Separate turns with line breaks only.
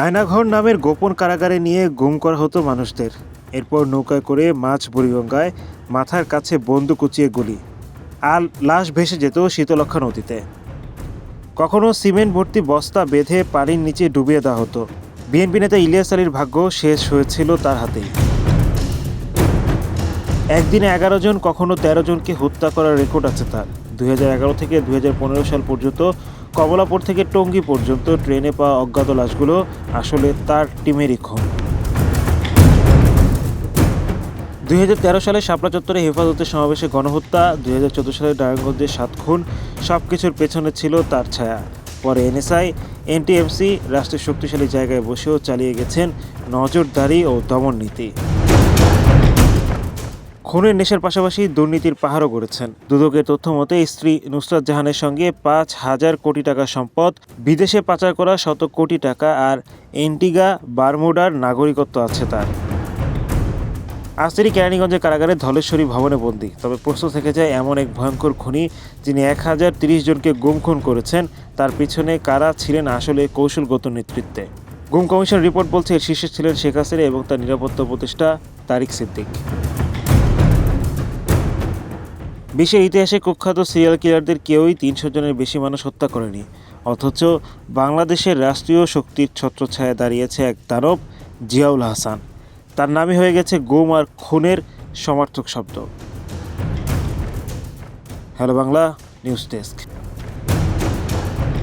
আয়নাঘর নামের গোপন কারাগারে নিয়ে গুম করা হতো মানুষদের। এরপর নৌকায় করে মাছ বুড়িগঙ্গায় মাথার কাছে বন্দুক উঁচিয়ে গুলি। আর লাশ ভেসে যেত শীতলক্ষা নদীতে। কখনো সিমেন্ট ভর্তি বস্তা বেঁধে পানির নিচে ডুবিয়ে দেওয়া হতো। বিএনপি নেতা ইলিয়াস আলীর ভাগ্য শেষ হয়েছিল তার হাতেই। একদিনে এগারো জন, কখনো তেরো জনকে হত্যা করার রেকর্ড আছে তার। দুই হাজার এগারো থেকে দুই হাজার পনেরো সাল পর্যন্ত কমলাপুর থেকে টঙ্গী পর্যন্ত ট্রেনে পাওয়া অজ্ঞাত লাশগুলো আসলে তার টিমেরই খুন। দুই হাজার তেরো সালে শাপলা চত্বরে হেফাজতের সমাবেশে গণহত্যা, দুই হাজার চোদ্দ সালে নারায়ণগঞ্জে সাত খুন সব কিছুর পেছনে ছিল তার ছায়া। পরে এনএসআই, এনটিএমসি রাষ্ট্রের শক্তিশালী জায়গায় বসেও চালিয়ে গেছেন নজরদারি ও দমন নীতি খুনের নেশার পাশাপাশি দুর্নীতির পাহাড়ও গড়েছেন। দুদকের তথ্য মতে, স্ত্রী নুসরাত জাহানের সঙ্গে পাঁচ হাজার কোটি টাকা সম্পদ, বিদেশে পাচার করা শত কোটি টাকা আর এন্টিগা বারমুডার নাগরিকত্ব আছে তার। আজ তিনি কেরানীগঞ্জের কারাগারে ধলেশ্বরী ভবনে বন্দী। তবে প্রশ্ন থেকে যায়, এমন এক ভয়ঙ্কর খুনি যিনি এক হাজার তিরিশ জনকে গুম খুন করেছেন, তার পিছনে কারা ছিলেন আসলে কৌশলগত নেতৃত্বে। গুম কমিশন রিপোর্ট বলছে, এর শীর্ষে ছিলেন শেখ হাসিনা এবং তার নিরাপত্তা উপদেষ্টা তারিক সিদ্দিক। বিশ্বের ইতিহাসে কুখ্যাত সিরিয়াল কিলারদের কেউই তিনশো জনের বেশি মানুষ হত্যা করেনি। অথচ বাংলাদেশের রাষ্ট্রীয় শক্তির ছত্রছায়ায় দাঁড়িয়েছে এক দানব জিয়াউল হাসান। তার নামই হয়ে গেছে গুম আর খুনের সমার্থক শব্দ। Hello Bangla, news desk.